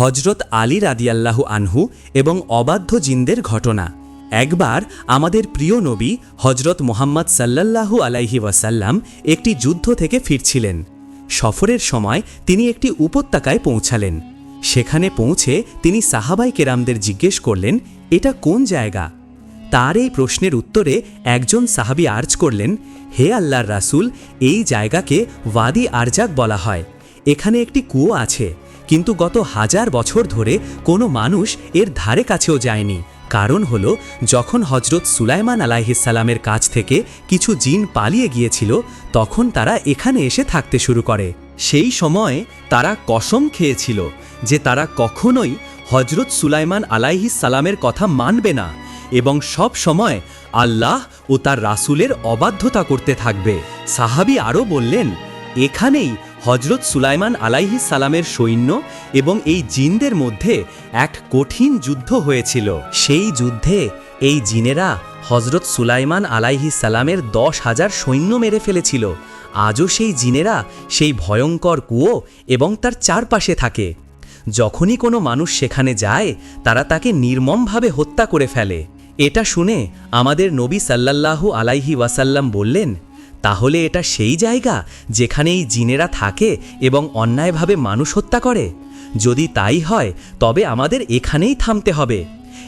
হজরত আলী রাদিয়াল্লাহু আনহু এবং অবাধ্য জিনদের ঘটনা। একবার আমাদের প্রিয় নবী হজরত মোহাম্মদ সাল্লাল্লাহু আলাইহি ওয়াসাল্লাম একটি যুদ্ধ থেকে ফিরছিলেন। সফরের সময় তিনি একটি উপত্যকায় পৌঁছালেন। সেখানে পৌঁছে তিনি সাহাবাই কেরামদের জিজ্ঞেস করলেন, এটা কোন জায়গা? তার এই প্রশ্নের উত্তরে একজন সাহাবি আর্জ করলেন, হে আল্লাহর রাসূল, এই জায়গাকে ওয়াদি আরজাক বলা হয়। এখানে একটি কুয়ো আছে। কিন্তু গত হাজার বছর ধরে কোনো মানুষ এর ধারে কাছেও যায়নি। কারণ হল, যখন হজরত সুলাইমান আলাইহিসালামের কাছ থেকে কিছু জিন পালিয়ে গিয়েছিল, তখন তারা এখানে এসে থাকতে শুরু করে। সেই সময়ে তারা কসম খেয়েছিল যে তারা কখনোই হজরত সুলাইমান সালামের কথা মানবে না এবং সব সময় আল্লাহ ও তার রাসূলের অবাধ্যতা করতে থাকবে। সাহাবী আরও বললেন, এখানেই হজরত সুলাইমান আলাইহিস সালামের সৈন্য এবং এই জিনদের মধ্যে এক কঠিন যুদ্ধ হয়েছিল। সেই যুদ্ধে এই জিনেরা হজরত সুলাইমান আলাইহিস সালামের দশ হাজার সৈন্য মেরে ফেলেছিল। আজও সেই জিনেরা সেই ভয়ঙ্কর কুয়ো এবং তার চারপাশে থাকে। যখনই কোনো মানুষ সেখানে যায়, তারা তাকে নির্মমভাবে হত্যা করে ফেলে। এটা শুনে আমাদের নবী সাল্লাল্লাহু আলাইহি ওয়াসাল্লাম বললেন তাহলে এটা সেই জায়গা যেখানে এই জিনেরা থাকে এবং অন্যায়ভাবে মানুষ হত্যা করে? যদি তাই হয়, তবে আমাদের এখানেই থামতে হবে।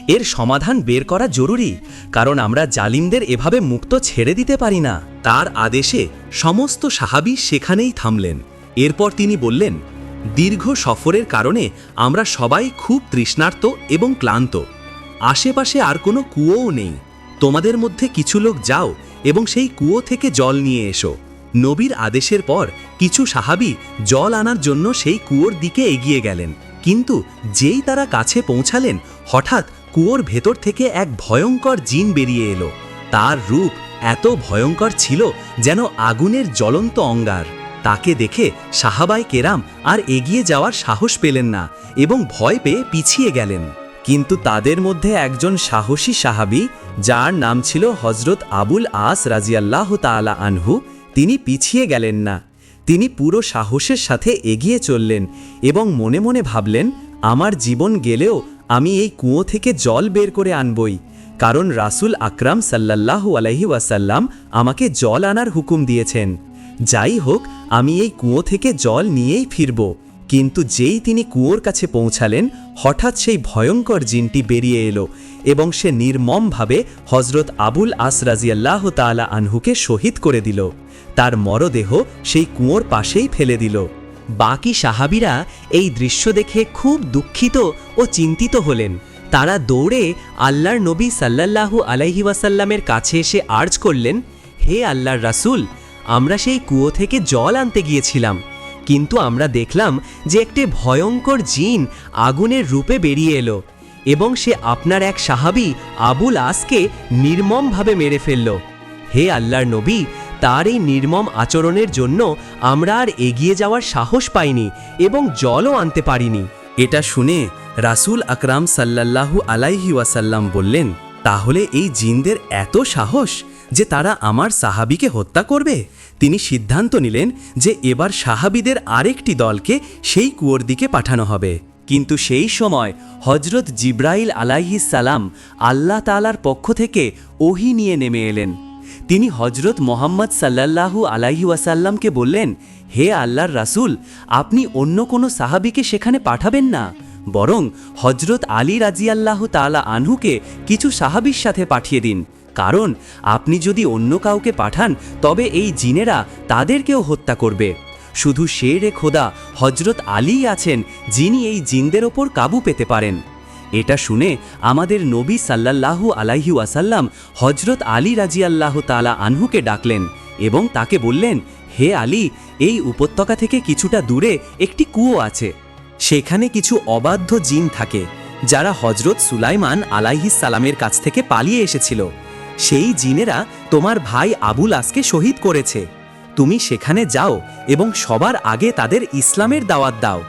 এর সমাধান বের করা জরুরি, কারণ আমরা জালিমদের এভাবে মুক্ত ছেড়ে দিতে পারি না। তার আদেশে সমস্ত সাহাবী সেখানেই থামলেন। এরপর তিনি বললেন, দীর্ঘ সফরের কারণে আমরা সবাই খুব তৃষ্ণার্ত এবং ক্লান্ত। আশেপাশে আর কোনো কুয়োও নেই। তোমাদের মধ্যে কিছু লোক যাও এবং সেই কুয়ো থেকে জল নিয়ে এসো। নবীর আদেশের পর কিছু সাহাবি জল আনার জন্য সেই কুয়োর দিকে এগিয়ে গেলেন। কিন্তু যেই তারা কাছে পৌঁছালেন, হঠাৎ কুয়োর ভেতর থেকে এক ভয়ঙ্কর জিন বেরিয়ে এলো। তার রূপ এত ভয়ঙ্কর ছিল যেন আগুনের জ্বলন্ত অঙ্গার। তাকে দেখে সাহাবাই কেরাম আর এগিয়ে যাওয়ার সাহস পেলেন না এবং ভয় পেয়ে পিছিয়ে গেলেন। কিন্তু তাদের মধ্যে একজন সাহসী সাহাবী, যার নাম ছিল হজরত আবুল আস রাজিয়াল্লাহ তালা আনহু, তিনি পিছিয়ে গেলেন না। তিনি পুরো সাহসের সাথে এগিয়ে চললেন এবং মনে মনে ভাবলেন, আমার জীবন গেলেও আমি এই কুয়ো থেকে জল বের করে আনবই। কারণ রাসূল আকরাম সাল্লাল্লাহু আলাইহি ওয়াসাল্লাম আমাকে জল আনার হুকুম দিয়েছেন। যাই হোক, আমি এই কুয়ো থেকে জল নিয়েই ফিরব। কিন্তু যেই তিনি কুয়োর কাছে পৌঁছালেন, হঠাৎ সেই ভয়ঙ্কর জিনটি বেরিয়ে এলো এবং সে নির্মমভাবে হজরত আবুল আস রাজিয়াল্লাহ তালা আনহুকে শহীদ করে দিল। তার মরদেহ সেই কুয়োর পাশেই ফেলে দিল। বাকি সাহাবিরা এই দৃশ্য দেখে খুব দুঃখিত ও চিন্তিত হলেন। তারা দৌড়ে আল্লাহর নবী সাল্লাল্লাহু আলাইহি ওয়াসাল্লামের কাছে এসে আর্জ করলেন, হে আল্লাহর রাসূল, আমরা সেই কুয়ো থেকে জল আনতে গিয়েছিলাম। কিন্তু আমরা দেখলাম যে একটি ভয়ঙ্কর জিন আগুনের রূপে বেরিয়ে এলো এবং সে আপনার এক সাহাবী আবুল আসকে নির্মমভাবে মেরে ফেলল। হে আল্লাহর নবী, তার এই নির্মম আচরণের জন্য আমরা আর এগিয়ে যাওয়ার সাহস পাইনি এবং জলও আনতে পারিনি। এটা শুনে রাসূল আকরাম সাল্লাল্লাহু আলাইহি ওয়াসাল্লাম বললেন, তাহলে এই জিনদের এত সাহস যে তারা আমার সাহাবিকে হত্যা করবে? তিনি সিদ্ধান্ত নিলেন যে এবার সাহাবিদের আরেকটি দলকে সেই কুয়োর দিকে পাঠানো হবে। কিন্তু সেই সময় হজরত জিব্রাইল সালাম আল্লাহ তালার পক্ষ থেকে ওহি নিয়ে নেমে এলেন। তিনি হজরত মোহাম্মদ সাল্লাল্লাহু আলাইহি ওয়াসাল্লামকে বললেন, হে আল্লাহর রাসূল, আপনি অন্য কোনো সাহাবিকে সেখানে পাঠাবেন না। বরং হজরত আলী রাজিয়াল্লাহ তালা আনহুকে কিছু সাহাবির সাথে পাঠিয়ে দিন। কারণ আপনি যদি অন্য কাউকে পাঠান, তবে এই জিনেরা তাদেরকেও হত্যা করবে। শুধু শেরে খোদা হজরত আলীই আছেন, যিনি এই জিনদের ওপর কাবু পেতে পারেন। এটা শুনে আমাদের নবী সাল্লাল্লাহু আলাইহি ওয়াসাল্লাম হজরত আলী রাজিয়াল্লাহ তালা আনহুকে ডাকলেন এবং তাকে বললেন, হে আলী, এই উপত্যকা থেকে কিছুটা দূরে একটি কুয়ো আছে। সেখানে কিছু অবাধ্য জিন থাকে, যারা হজরত সুলাইমান আলাইহিস সালামের কাছ থেকে পালিয়ে এসেছিল। সেই জিনেরা তোমার ভাই আবুল আসকে শহীদ করেছে। তুমি সেখানে যাও এবং সবার আগে তাদের ইসলামের দাওয়াত দাও।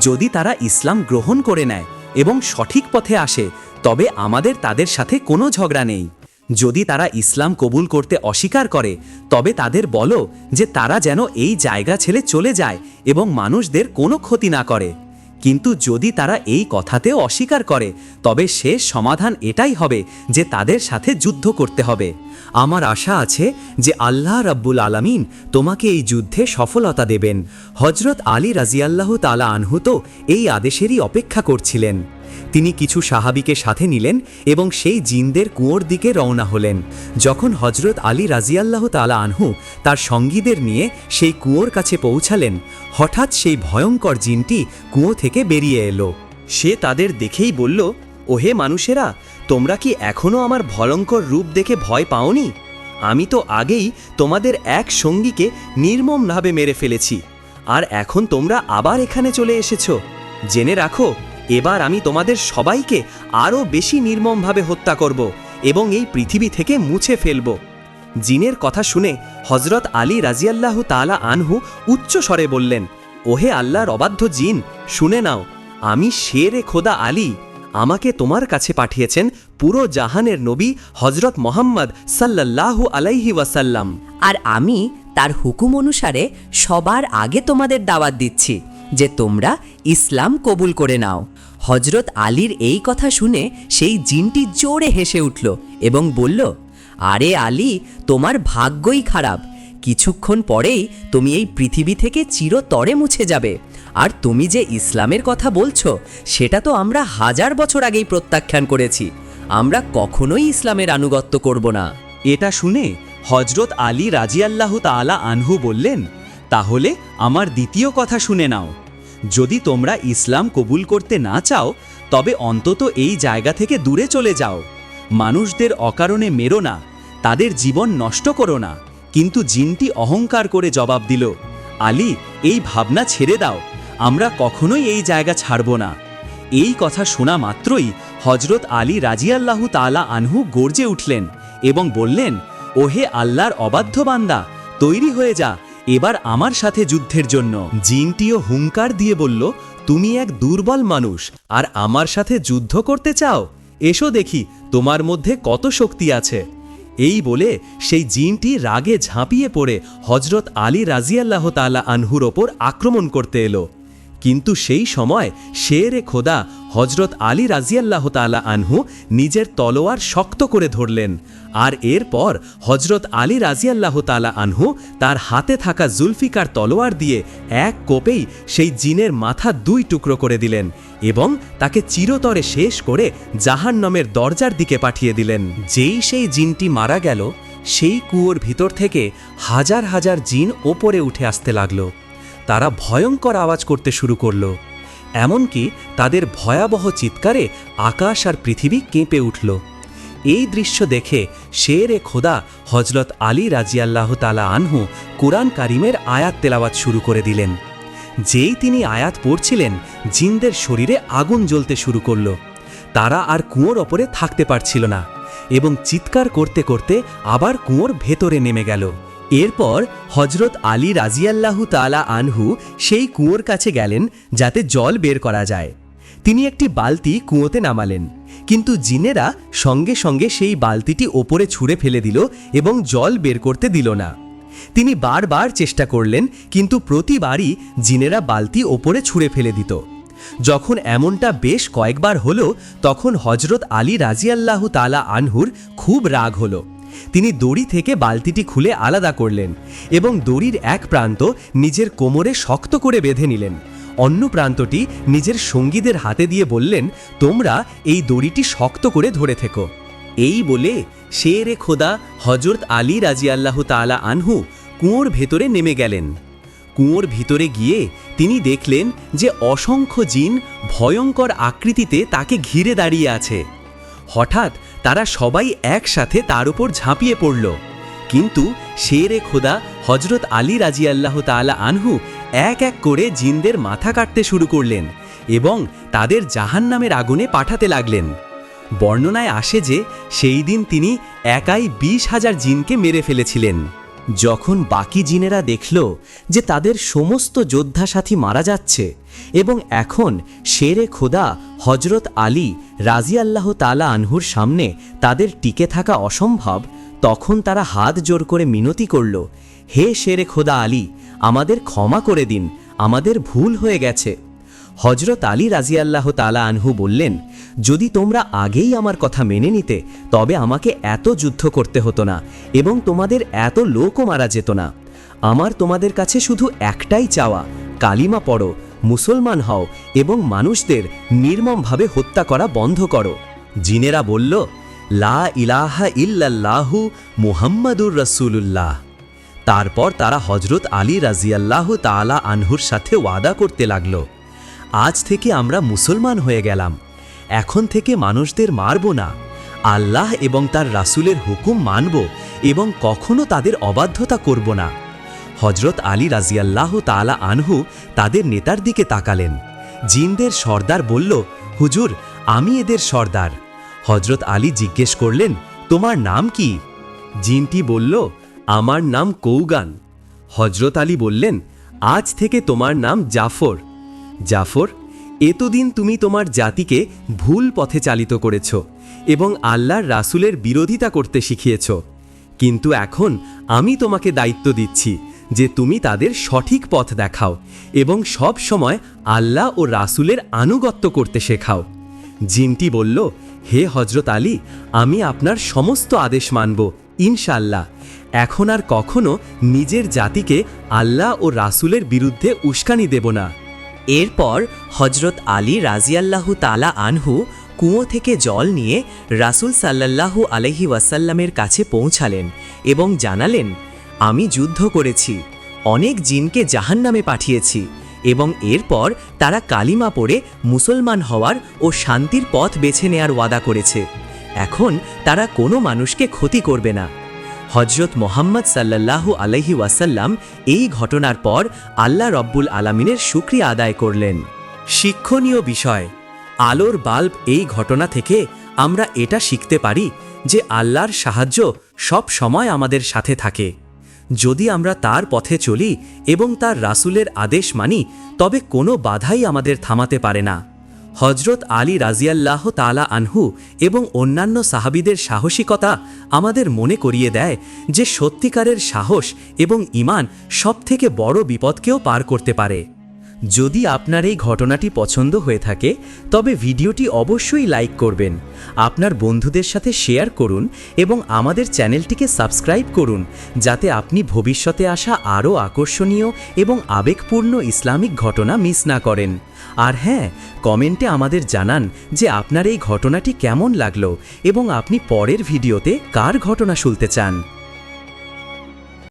যদি তারা ইসলাম গ্রহণ করে নেয় এবং সঠিক পথে আসে, তবে আমাদের তাদের সাথে কোনো ঝগড়া নেই। যদি তারা ইসলাম কবুল করতে অস্বীকার করে, তবে তাদের বলো যে তারা যেন এই জায়গা ছেড়ে চলে যায় এবং মানুষদের কোনো ক্ষতি না করে। কিন্তু যদি তারা এই কথাতেও অস্বীকার করে, তবে শেষ সমাধান এটাই হবে যে তাদের সাথে যুদ্ধ করতে হবে। আমার আশা আছে যে আল্লাহ রাব্বুল আলামিন তোমাকে এই যুদ্ধে সফলতা দেবেন। হজরত আলী রাজিয়াল্লাহ তালা আনহুত এই আদেশেরই অপেক্ষা করছিলেন। তিনি কিছু সাহাবিকে সাথে নিলেন এবং সেই জিনদের কুয়োর দিকে রওনা হলেন। যখন হজরত আলী রাজিয়াল্লাহ তালা আনহু তার সঙ্গীদের নিয়ে সেই কুয়োর কাছে পৌঁছালেন, হঠাৎ সেই ভয়ঙ্কর জিনটি কুয়ো থেকে বেরিয়ে এলো। সে তাদের দেখেই বলল, ওহে মানুষেরা, তোমরা কি এখনও আমার ভয়ঙ্কর রূপ দেখে ভয় পাওনি? আমি তো আগেই তোমাদের এক সঙ্গীকে নির্মমভাবে মেরে ফেলেছি। আর এখন তোমরা আবার এখানে চলে এসেছ। জেনে রাখো এবার আমি তোমাদের সবাইকে আরও বেশি নির্মমভাবে হত্যা করব এবং এই পৃথিবী থেকে মুছে ফেলব। জিনের কথা শুনে হজরত আলী রাজিয়াল্লাহু তালা আনহু উচ্চ স্বরে বললেন, ওহে আল্লাহর অবাধ্য জিন, শুনে নাও, আমি শেরে খোদা আলী, আমাকে তোমার কাছে পাঠিয়েছেন পুরো জাহানের নবী হজরত মোহাম্মদ সাল্লাল্লাহু আলাইহি ওয়াসাল্লাম। আর আমি তার হুকুম অনুসারে সবার আগে তোমাদের দাওয়াত দিচ্ছি যে তোমরা ইসলাম কবুল করে নাও। হজরত আলীর এই কথা শুনে সেই জিনটি জোরে হেসে উঠল এবং বলল, আরে আলী, তোমার ভাগ্যই খারাপ। কিছুক্ষণ পরেই তুমি এই পৃথিবী থেকে চিরতরে মুছে যাবে। আর তুমি যে ইসলামের কথা বলছো, সেটা তো আমরা হাজার বছর আগেই প্রত্যাখ্যান করেছি। আমরা কখনোই ইসলামের আনুগত্য করব না। এটা শুনে হজরত আলী রাজিয়াল্লাহ তালা আনহু বললেন, তাহলে আমার দ্বিতীয় কথা শুনে নাও। যদি তোমরা ইসলাম কবুল করতে না চাও, তবে অন্তত এই জায়গা থেকে দূরে চলে যাও। মানুষদের অকারণে মেরো না, তাদের জীবন নষ্ট করো না। কিন্তু জিনটি অহংকার করে জবাব দিল, আলী, এই ভাবনা ছেড়ে দাও, আমরা কখনোই এই জায়গা ছাড়ব না। এই কথা শোনা মাত্রই হজরত আলী রাজিয়াল্লাহু তালা আনহু গর্জে উঠলেন এবং বললেন, ওহে আল্লাহর অবাধ্য বান্দা, তৈরি হয়ে যা এবার আমার সাথে যুদ্ধের জন্য। জিনটিও হুঙ্কার দিয়ে বলল, তুমি এক দুর্বল মানুষ, আর আমার সাথে যুদ্ধ করতে চাও? এসো দেখি, তোমার মধ্যে কত শক্তি আছে? এই বলে সেই জিনটি রাগে ঝাঁপিয়ে পড়ে হজরত আলী রাজিয়াল্লাহ তালা আনহুর ওপর আক্রমণ করতে এলো। কিন্তু সেই সময় শেরে খোদা হজরত আলী রাজিয়াল্লাহ তালা আনহু নিজের তলোয়ার শক্ত করে ধরলেন। আর এরপর হজরত আলী রাজিয়াল্লাহ তালা আনহু তার হাতে থাকা জুলফিকার তলোয়ার দিয়ে এক কোপেই সেই জিনের মাথা দুই টুকরো করে দিলেন এবং তাকে চিরতরে শেষ করে জাহান্নমের দরজার দিকে পাঠিয়ে দিলেন। যেই সেই জিনটি মারা গেল, সেই কুয়োর ভিতর থেকে হাজার হাজার জিন ওপরে উঠে আসতে লাগল। তারা ভয়ঙ্কর আওয়াজ করতে শুরু করল। এমনকি তাদের ভয়াবহ চিৎকারে আকাশ আর পৃথিবী কেঁপে উঠল। এই দৃশ্য দেখে শেরে খোদা হজরত আলী রাজিয়াল্লাহ তালা আনহু কোরআন কারিমের আয়াত তেলাওয়াত শুরু করে দিলেন। যেই তিনি আয়াত পড়ছিলেন, জিনদের শরীরে আগুন জ্বলতে শুরু করল। তারা আর কুয়োর ওপরে থাকতে পারছিল না এবং চিৎকার করতে করতে আবার কুয়োর ভেতরে নেমে গেল। এরপর হজরত আলী রাজিয়াল্লাহু তালা আনহু সেই কুয়োর কাছে গেলেন যাতে জল বের করা যায়। তিনি একটি বালতি কুয়োতে নামালেন। কিন্তু জিনেরা সঙ্গে সঙ্গে সেই বালতিটি ওপরে ছুঁড়ে ফেলে দিল এবং জল বের করতে দিল না। তিনি বারবার চেষ্টা করলেন, কিন্তু প্রতিবারই জিনেরা বালতি ওপরে ছুঁড়ে ফেলে দিত। যখন এমনটা বেশ কয়েকবার হলো, তখন হজরত আলী রাজিয়াল্লাহু তালা আনহুর খুব রাগ হলো। তিনি দড়ি থেকে বালতিটি খুলে আলাদা করলেন এবং দড়ির এক প্রান্ত নিজের কোমরে শক্ত করে বেঁধে নিলেন। অন্য প্রান্তটি নিজের সঙ্গীদের হাতে দিয়ে বললেন, তোমরা এই দড়িটি শক্ত করে ধরে থেকো। এই বলে শেরে খোদা হজরত আলী রাজিয়াল্লাহু তালা আনহু কুয়োর ভেতরে নেমে গেলেন। কুয়োর ভিতরে গিয়ে তিনি দেখলেন যে অসংখ্য জিন ভয়ঙ্কর আকৃতিতে তাকে ঘিরে দাঁড়িয়ে আছে। হঠাৎ তারা সবাই একসাথে তার উপর ঝাঁপিয়ে পড়ল। কিন্তু শেরে খোদা হজরত আলী রাজি আল্লাহ তালা আনহু এক এক করে জিনদের মাথা কাটতে শুরু করলেন এবং তাদের জাহান্নামের আগুনে পাঠাতে লাগলেন। বর্ণনায় আসে যে, সেই দিন তিনি একাই বিশ হাজার জিনকে মেরে ফেলেছিলেন। যখন বাকি জিনেরা দেখল যে তাদের সমস্ত যোদ্ধা সাথী মারা যাচ্ছে এবং এখন শেরে খোদা হজরত আলী রাজি আল্লাহ তালা আনহুর সামনে তাদের টিকে থাকা অসম্ভব, তখন তারা হাত জোর করে মিনতি করল, হে শেরে খোদা আলী আমাদের ক্ষমা করে দিন, আমাদের ভুল হয়ে গেছে। হজরত আলী রাজিয়াল্লাহ তালা আনহু বললেন, যদি তোমরা আগেই আমার কথা মেনে নিতে, তবে আমাকে এত যুদ্ধ করতে হতো না এবং তোমাদের এত লোকও মারা যেত না। আমার তোমাদের কাছে শুধু একটাই চাওয়া, কালিমা পড়ো, মুসলমান হও এবং মানুষদের নির্মমভাবে হত্যা করা বন্ধ করো। জিনেরা বলল, লা ইলাহা ইল্লাল্লাহু মুহাম্মাদুর রসুলুল্লাহ। তারপর তারা হজরত আলী রাজিয়াল্লাহ তালা আনহুর সাথে ওয়াদা করতে লাগল। আজ থেকে আমরা মুসলমান হয়ে গেলাম। এখন থেকে মানুষদের মারব না। আল্লাহ এবং তার রাসূলের হুকুম মানব এবং কখনো তাদের অবাধ্যতা করব না। হজরত আলী রাজিয়াল্লাহ তালা আনহু তাদের নেতার দিকে তাকালেন। জিনদের সর্দার বলল, হুজুর, আমি এদের সর্দার। হজরত আলী জিজ্ঞেস করলেন, তোমার নাম কি? জিনটি বলল আমার নাম কৌগান। হজরত আলী বললেন, আজ থেকে তোমার নাম জাফর। জাফর, এতদিন তুমি তোমার জাতিকে ভুল পথে চালিত করেছ এবং আল্লাহর রাসূলের বিরোধিতা করতে শিখিয়েছ। কিন্তু এখন আমি তোমাকে দায়িত্ব দিচ্ছি যে তুমি তাদের সঠিক পথ দেখাও এবং সব সময় আল্লাহ ও রাসূলের আনুগত্য করতে শেখাও। জিনটি বলল, হে হজরত আলী, আমি আপনার সমস্ত আদেশ মানব। ইনশাল্লাহ এখন আর কখনো নিজের জাতিকে আল্লাহ ও রাসূলের বিরুদ্ধে উস্কানি দেব না। এরপর হজরত আলী রাজিয়াল্লাহু তালা আনহু কুয়ো থেকে জল নিয়ে রাসূল সাল্লাল্লাহু আলহি ওয়াসাল্লামের কাছে পৌঁছালেন এবং জানালেন, আমি যুদ্ধ করেছি, অনেক জিনকে জাহান্নামে পাঠিয়েছি এবং এরপর তারা কালিমা পড়ে মুসলমান হওয়ার ও শান্তির পথ বেছে নেয়ার ওয়াদা করেছে। এখন তারা কোনো মানুষকে ক্ষতি করবে না। হজরত মোহাম্মদ সাল্লাল্লাহু আলহি ওয়াসাল্লাম এই ঘটনার পর আল্লাহ রব্বুল আলামিনের শুক্রিয়া আদায় করলেন। শিক্ষণীয় বিষয়, আলোর বাল্ব এই ঘটনা থেকে আমরা এটা শিখতে পারি যে আল্লাহর সাহায্য সব সময় আমাদের সাথে থাকে। যদি আমরা তার পথে চলি এবং তার রাসূলের আদেশ মানি, তবে কোনো বাধাই আমাদের থামাতে পারে না। হজরত আলী রাজিয়াল্লাহ তালা আনহু এবং অন্যান্য সাহাবিদের সাহসিকতা আমাদের মনে করিয়ে দেয় যে সত্যিকারের সাহস এবং ইমান সবথেকে বড় বিপদকেও পার করতে পারে। যদি আপনার এই ঘটনাটি পছন্দ হয়ে থাকে, তবে ভিডিওটি অবশ্যই লাইক করবেন, আপনার বন্ধুদের সাথে শেয়ার করুন এবং আমাদের চ্যানেলটিকে সাবস্ক্রাইব করুন, যাতে আপনি ভবিষ্যতে আসা আরও আকর্ষণীয় এবং আবেগপূর্ণ ইসলামিক ঘটনা মিস না করেন। আর হ্যাঁ কমেন্টে আমাদের জানান যে আপনার এই ঘটনাটি কেমন লাগল এবং আপনি পরের ভিডিওতে কার ঘটনা শুনতে চান।